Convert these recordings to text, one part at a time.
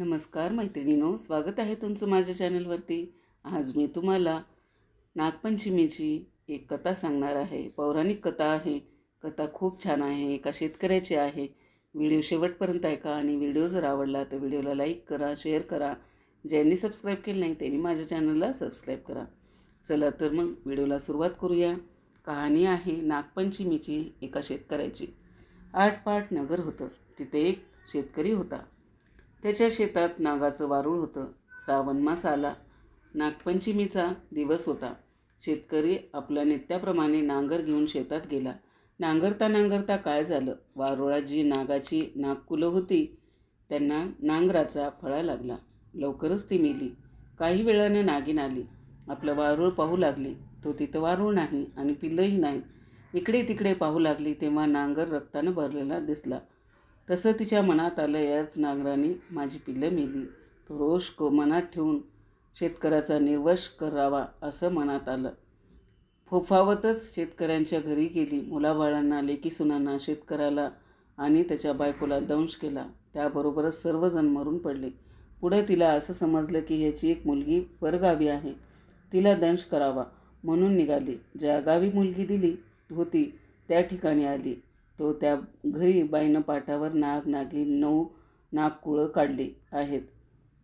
नमस्कार मैत्रिणीनो स्वागत आहे तुमचं माझ्या चॅनलवरती. आज मी तुम्हाला नागपंचमीची एक कथा सांगणार आहे. पौराणिक कथा आहे. कथा खूप छान आहे. एका शेतकऱ्याची आहे. व्हिडिओ शेवटपर्यंत ऐका आणि व्हिडिओ जर आवडला तर व्हिडिओला लाईक करा शेअर करा. ज्यांनी सबस्क्राईब केलं नाही त्यांनी माझ्या चॅनलला सबस्क्राईब करा. चला तर मग व्हिडिओला सुरुवात करूया. कहाणी आहे नागपंचमीची एका शेतकऱ्याची. आठपाठ नगर होतं. तिथे एक शेतकरी होता. त्याच्या शेतात नागाचं वारूळ होतं. श्रावण मास आला. नागपंचमीचा दिवस होता. शेतकरी आपल्या नित्याप्रमाणे नांगर घेऊन शेतात गेला. नांगरता नांगरता काय झालं? वारुळात जी नागाची नागकुलं होती. त्यांना नांगराचा फळा लागला. लवकरच ती मेली. काही वेळाने नागिन आली. आपलं वारूळ पाहू लागली. तो तिथं वारूळ नाही आणि पिल्लंही नाही. इकडे तिकडे पाहू लागली तेव्हा नांगर रक्तानं भरलेला दिसला. तसं तिच्या मनात आलं याच नागराने माझी पिल्लं मेली. तो रोष को मनात ठेवून शेतकऱ्याचा निर्वश करावा असं मनात आलं. फोफावतच शेतकऱ्यांच्या घरी गेली. मुलाबाळांना लेकी सुनांना शेतकऱ्याला आणि त्याच्या बायकोला दंश केला. त्याबरोबरच सर्वजण मरून पडले. पुढे तिला असं समजलं की ह्याची एक मुलगी परगावी आहे. तिला दंश करावा म्हणून निघाली. ज्या गावी मुलगी दिली होती त्या ठिकाणी आली. तो त्या घरी बाईनं पाठावर नाग नागी नऊ नागकुळं काढली आहेत.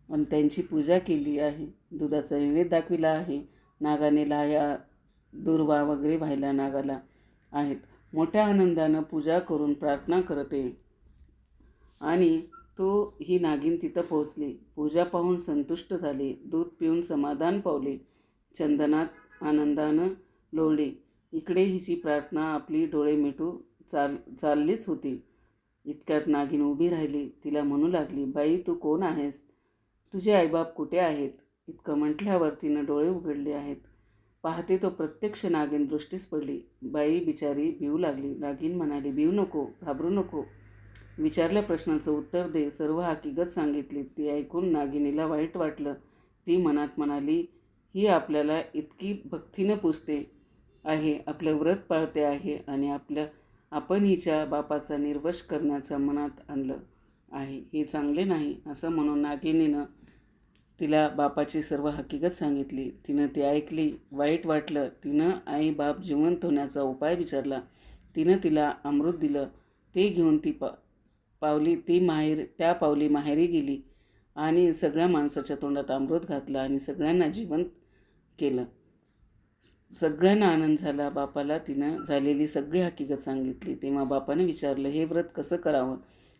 आणि त्यांची पूजा केली आहे. दुधाचा नैवेद्य दाखविला आहे. नागाने लाया दुर्वा वगैरे व्हायला नागाला आहेत. मोठ्या आनंदानं पूजा करून प्रार्थना करते आणि तो ही नागिन तिथं पोहोचली. पूजा पाहून संतुष्ट झाली. दूध पिऊन समाधान पावले. चंदनात आनंदानं लोळली. इकडे हिची प्रार्थना आपली डोळे मिटू चाल चाललीच होती. इतक्यात नागिन उभी राहिली. तिला म्हणू लागली बाई तू कोण आहेस? तुझे आईबाप कुठे आहेत? इतकं म्हटल्यावर तिनं डोळे उघडले आहेत. पाहते तो प्रत्यक्ष नागिन दृष्टीस पडली. बाई बिचारी भिऊ लागली. नागिन म्हणाली भिऊ नको घाबरू नको. विचारल्या प्रश्नाचं उत्तर दे. सर्व हकीकत सांगितली. ती ऐकून नागिनीला वाईट वाटलं. ती मनात म्हणाली ही आपल्याला इतकी भक्तीनं पुजते आहे. आपलं व्रत पाळते आहे आणि आपल्या आपण हिच्या बापाचा निर्वश करण्याचं मनात आणलं आहे. हे चांगले नाही असं म्हणून नागिनीनं तिला बापाची सर्व हकीकत सांगितली. तिनं ती ऐकली वाईट वाटलं. तिनं आई बाप जिवंत होण्याचा उपाय विचारला. तिनं तिला अमृत दिलं ते घेऊन ती पा पावली ती माहेर त्या पावली माहेरी गेली आणि सगळ्या माणसाच्या तोंडात अमृत घातलं आणि सगळ्यांना जिवंत केलं. सगळ्यांना आनंद झाला. बापाला तिनं झालेली सगळी हकीकत सांगितली. तेव्हा बापाने विचारलं हे व्रत कसं करावं?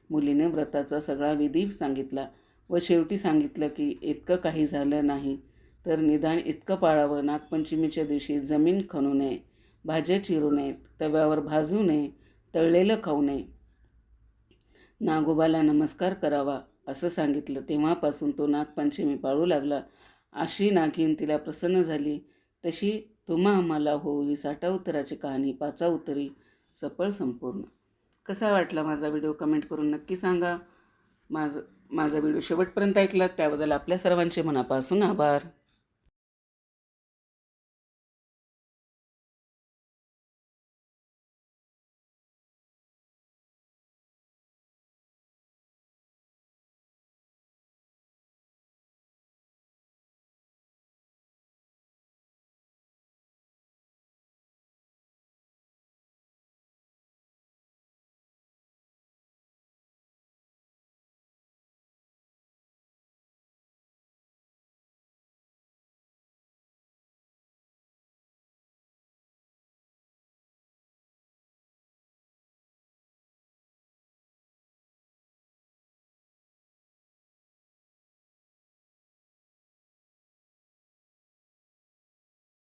मुलीने व्रताचा सगळा विधी सांगितला व शेवटी सांगितलं की इतकं काही झालं नाही तर निदान इतकं पाळावं. नागपंचमीच्या दिवशी जमीन खणू नये भाज्या चिरू नयेत तव्यावर भाजू नये तळलेलं खाऊ नये. नागोबाला नमस्कार करावा असं सांगितलं. तेव्हापासून तो नागपंचमी पाळू लागला. अशी नागिन तिला प्रसन्न झाली. तशी तुम्हा आम्हाला हो ही साठा उत्तराची कहाणी पाचा उत्तरी सफळ संपूर्ण. कसा वाटला माझा व्हिडिओ कमेंट करून नक्की सांगा. माझं माझा व्हिडिओ शेवटपर्यंत ऐकलात त्याबद्दल आपल्या सर्वांचे मनापासून आभार.